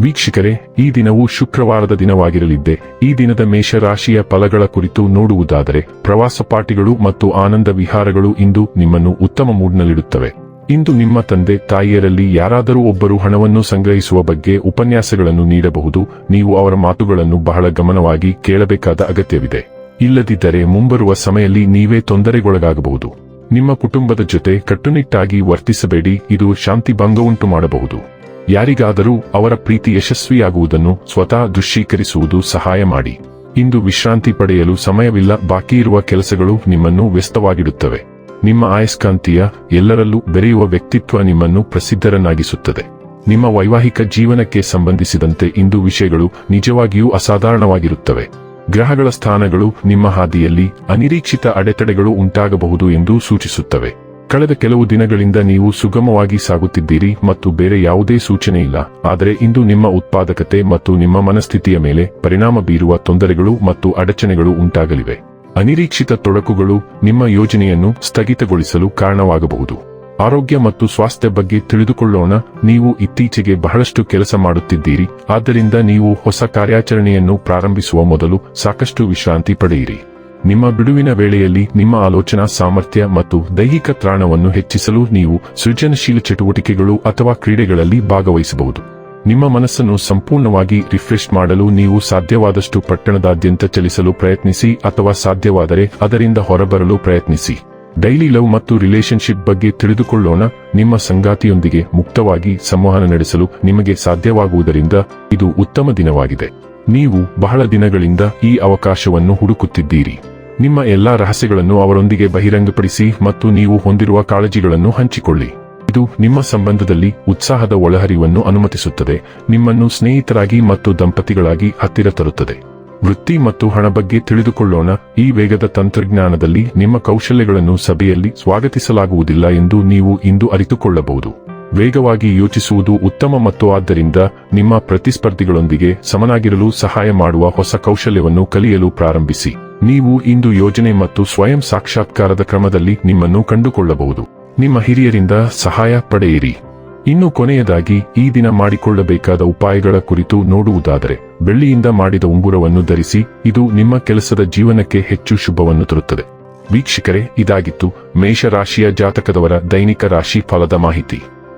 ವೀಕ್ಷಕರೇ, ಈ ದಿನವು ಶುಕ್ರವಾರದ ದಿನವಾಗಿರಲಿದ್ದೆ. ಈ ದಿನದ ಮೇಷರಾಶಿಯ ಫಲಗಳ ಕುರಿತು ನೋಡುವುದಾದರೆ, ಪ್ರವಾಸ ಪಾರ್ಟಿಗಳು ಮತ್ತು ಆನಂದ ವಿಹಾರಗಳು ಇಂದು ನಿಮ್ಮನ್ನು ಉತ್ತಮ ಮೂಡ್ನಲ್ಲಿಡುತ್ತವೆ. ಇಂದು ನಿಮ್ಮ ತಂದೆ, ತಾಯಿಯರಲ್ಲಿ ಯಾರಾದರೂ ಒಬ್ಬರು ಹಣವನ್ನು ಸಂಗ್ರಹಿಸುವ ಬಗ್ಗೆ ಉಪನ್ಯಾಸಗಳನ್ನು ನೀಡಬಹುದು. ನೀವು ಅವರ ಮಾತುಗಳನ್ನು ಬಹಳ ಗಮನವಾಗಿ ಕೇಳಬೇಕಾದ ಅಗತ್ಯವಿದೆ. ಇಲ್ಲದಿದ್ದರೆ ಮುಂಬರುವ ಸಮಯದಲ್ಲಿ ನೀವೇ ತೊಂದರೆಗೊಳಗಾಗಬಹುದು. ನಿಮ್ಮ ಕುಟುಂಬದ ಜೊತೆ ಕಟ್ಟುನಿಟ್ಟಾಗಿ ವರ್ತಿಸಬೇಡಿ. ಇದು ಶಾಂತಿ ಭಂಗವುಂಟು ಮಾಡಬಹುದು ಯಾರಿಗಾದರೂ ಅವರ ಪ್ರೀತಿ ಯಶಸ್ವಿಯಾಗುವುದನ್ನು ಸ್ವತಃ ದೃಶ್ಯೀಕರಿಸುವುದು ಸಹಾಯ ಮಾಡಿ. ಇಂದು ವಿಶ್ರಾಂತಿ ಪಡೆಯಲು ಸಮಯವಿಲ್ಲ, ಬಾಕಿ ಇರುವ ಕೆಲಸಗಳು ನಿಮ್ಮನ್ನು ವ್ಯಸ್ತವಾಗಿಡುತ್ತವೆ. ನಿಮ್ಮ ಆಯಸ್ಕಾಂತೀಯ ಎಲ್ಲರಲ್ಲೂ ಬೆರೆಯುವ ವ್ಯಕ್ತಿತ್ವ ನಿಮ್ಮನ್ನು ಪ್ರಸಿದ್ಧರನ್ನಾಗಿಸುತ್ತದೆ. ನಿಮ್ಮ ವೈವಾಹಿಕ ಜೀವನಕ್ಕೆ ಸಂಬಂಧಿಸಿದಂತೆ ಇಂದು ವಿಷಯಗಳು ನಿಜವಾಗಿಯೂ ಅಸಾಧಾರಣವಾಗಿರುತ್ತವೆ. ಗ್ರಹಗಳ ಸ್ಥಾನಗಳು ನಿಮ್ಮ ಹಾದಿಯಲ್ಲಿ ಅನಿರೀಕ್ಷಿತ ಅಡೆತಡೆಗಳು ಉಂಟಾಗಬಹುದು ಎಂದು ಸೂಚಿಸುತ್ತವೆ. ಕಳೆದ ಕೆಲವು ದಿನಗಳಿಂದ ನೀವು ಸುಗಮವಾಗಿ ಸಾಗುತ್ತಿದ್ದೀರಿ ಮತ್ತು ಬೇರೆ ಯಾವುದೇ ಸೂಚನೆ ಇಲ್ಲ. ಆದರೆ ಇಂದು ನಿಮ್ಮ ಉತ್ಪಾದಕತೆ ಮತ್ತು ನಿಮ್ಮ ಮನಸ್ಥಿತಿಯ ಮೇಲೆ ಪರಿಣಾಮ ಬೀರುವ ತೊಂದರೆಗಳು ಮತ್ತು ಅಡಚಣೆಗಳು ಉಂಟಾಗಲಿವೆ. ಅನಿರೀಕ್ಷಿತ ತೊಡಕುಗಳು ನಿಮ್ಮ ಯೋಜನೆಯನ್ನು ಸ್ಥಗಿತಗೊಳಿಸಲು ಕಾರಣವಾಗಬಹುದು. ಆರೋಗ್ಯ ಮತ್ತು ಸ್ವಾಸ್ಥ್ಯ ಬಗ್ಗೆ ತಿಳಿದುಕೊಳ್ಳೋಣ. ನೀವು ಇತ್ತೀಚೆಗೆ ಬಹಳಷ್ಟು ಕೆಲಸ ಮಾಡುತ್ತಿದ್ದೀರಿ. ಆದ್ದರಿಂದ ನೀವು ಹೊಸ ಕಾರ್ಯಾಚರಣೆಯನ್ನು ಪ್ರಾರಂಭಿಸುವ ಮೊದಲು ಸಾಕಷ್ಟು ವಿಶ್ರಾಂತಿ ಪಡೆಯಿರಿ. ನಿಮ್ಮ ಬಿಡುವಿನ ವೇಳೆಯಲ್ಲಿ ನಿಮ್ಮ ಆಲೋಚನಾ ಸಾಮರ್ಥ್ಯ ಮತ್ತು ದೈಹಿಕ ತ್ರಾಣವನ್ನು ಹೆಚ್ಚಿಸಲು ನೀವು ಸೃಜನಶೀಲ ಚಟುವಟಿಕೆಗಳು ಅಥವಾ ಕ್ರೀಡೆಗಳಲ್ಲಿ ಭಾಗವಹಿಸಬಹುದು. ನಿಮ್ಮ ಮನಸ್ಸನ್ನು ಸಂಪೂರ್ಣವಾಗಿ ರಿಫ್ರೆಶ್ ಮಾಡಲು ನೀವು ಸಾಧ್ಯವಾದಷ್ಟು ಪಟ್ಟಣದಾದ್ಯಂತ ಚಲಿಸಲು ಪ್ರಯತ್ನಿಸಿ ಅಥವಾ ಸಾಧ್ಯವಾದರೆ ಅದರಿಂದ ಹೊರಬರಲು ಪ್ರಯತ್ನಿಸಿ. ಡೈಲಿ ಲವ್ ಮತ್ತು ರಿಲೇಶನ್ಶಿಪ್ ಬಗ್ಗೆ ತಿಳಿದುಕೊಳ್ಳೋಣ. ನಿಮ್ಮ ಸಂಗಾತಿಯೊಂದಿಗೆ ಮುಕ್ತವಾಗಿ ಸಂವಹನ ನಡೆಸಲು ನಿಮಗೆ ಸಾಧ್ಯವಾಗುವುದರಿಂದ ಇದು ಉತ್ತಮ ದಿನವಾಗಿದೆ. ನೀವು ಬಹಳ ದಿನಗಳಿಂದ ಈ ಅವಕಾಶವನ್ನು ಹುಡುಕುತ್ತಿದ್ದೀರಿ. ನಿಮ್ಮ ಎಲ್ಲಾ ರಹಸ್ಯಗಳನ್ನು ಅವರೊಂದಿಗೆ ಬಹಿರಂಗಪಡಿಸಿ ಮತ್ತು ನೀವು ಹೊಂದಿರುವ ಕಾಳಜಿಗಳನ್ನು ಹಂಚಿಕೊಳ್ಳಿ. ಇದು ನಿಮ್ಮ ಸಂಬಂಧದಲ್ಲಿ ಉತ್ಸಾಹದ ಒಳಹರಿವನ್ನು ಅನುಮತಿಸುತ್ತದೆ, ನಿಮ್ಮನ್ನು ಸ್ನೇಹಿತರಾಗಿ ಮತ್ತು ದಂಪತಿಗಳಾಗಿ ಹತ್ತಿರ ತರುತ್ತದೆ. ವೃತ್ತಿ ಮತ್ತು ಹಣ ಬಗ್ಗೆ ತಿಳಿದುಕೊಳ್ಳೋಣ, ಈ ವೇಗದ ತಂತ್ರಜ್ಞಾನದಲ್ಲಿ ನಿಮ್ಮ ಕೌಶಲ್ಯಗಳನ್ನು ಸಭೆಯಲ್ಲಿ ಸ್ವಾಗತಿಸಲಾಗುವುದಿಲ್ಲ ಎಂದು ನೀವು ಇಂದು ಅರಿತುಕೊಳ್ಳಬಹುದು. ವೇಗವಾಗಿ ಯೋಚಿಸುವುದು ಉತ್ತಮ ಮತ್ತು ಆದ್ದರಿಂದ ನಿಮ್ಮ ಪ್ರತಿಸ್ಪರ್ಧಿಗಳೊಂದಿಗೆ ಸಮನಾಗಿರಲು ಸಹಾಯ ಮಾಡುವ ಹೊಸ ಕೌಶಲ್ಯವನ್ನು ಕಲಿಯಲು ಪ್ರಾರಂಭಿಸಿ. ನೀವು ಇಂದು ಯೋಜನೆ ಮತ್ತು ಸ್ವಯಂ ಸಾಕ್ಷಾತ್ಕಾರದ ಕ್ರಮದಲ್ಲಿ ನಿಮ್ಮನ್ನು ಕಂಡುಕೊಳ್ಳಬಹುದು. ನಿಮ್ಮ ಹಿರಿಯರಿಂದ ಸಹಾಯ ಪಡೆಯಿರಿ. ಇನ್ನು ಕೊನೆಯದಾಗಿ, ಈ ದಿನ ಮಾಡಿಕೊಳ್ಳಬೇಕಾದ ಉಪಾಯಗಳ ಕುರಿತು ನೋಡುವುದಾದರೆ, ಬೆಳ್ಳಿಯಿಂದ ಮಾಡಿದ ಉಂಗುರವನ್ನು ಧರಿಸಿ, ಇದು ನಿಮ್ಮ ಕೆಲಸದ ಜೀವನಕ್ಕೆ ಹೆಚ್ಚು ಶುಭವನ್ನು ತರುತ್ತದೆ. ವೀಕ್ಷಕರೇ, ಇದಾಗಿತ್ತು ಮೇಷರಾಶಿಯ ಜಾತಕದವರ ದೈನಿಕ ರಾಶಿ ಫಲದ ಮಾಹಿತಿ.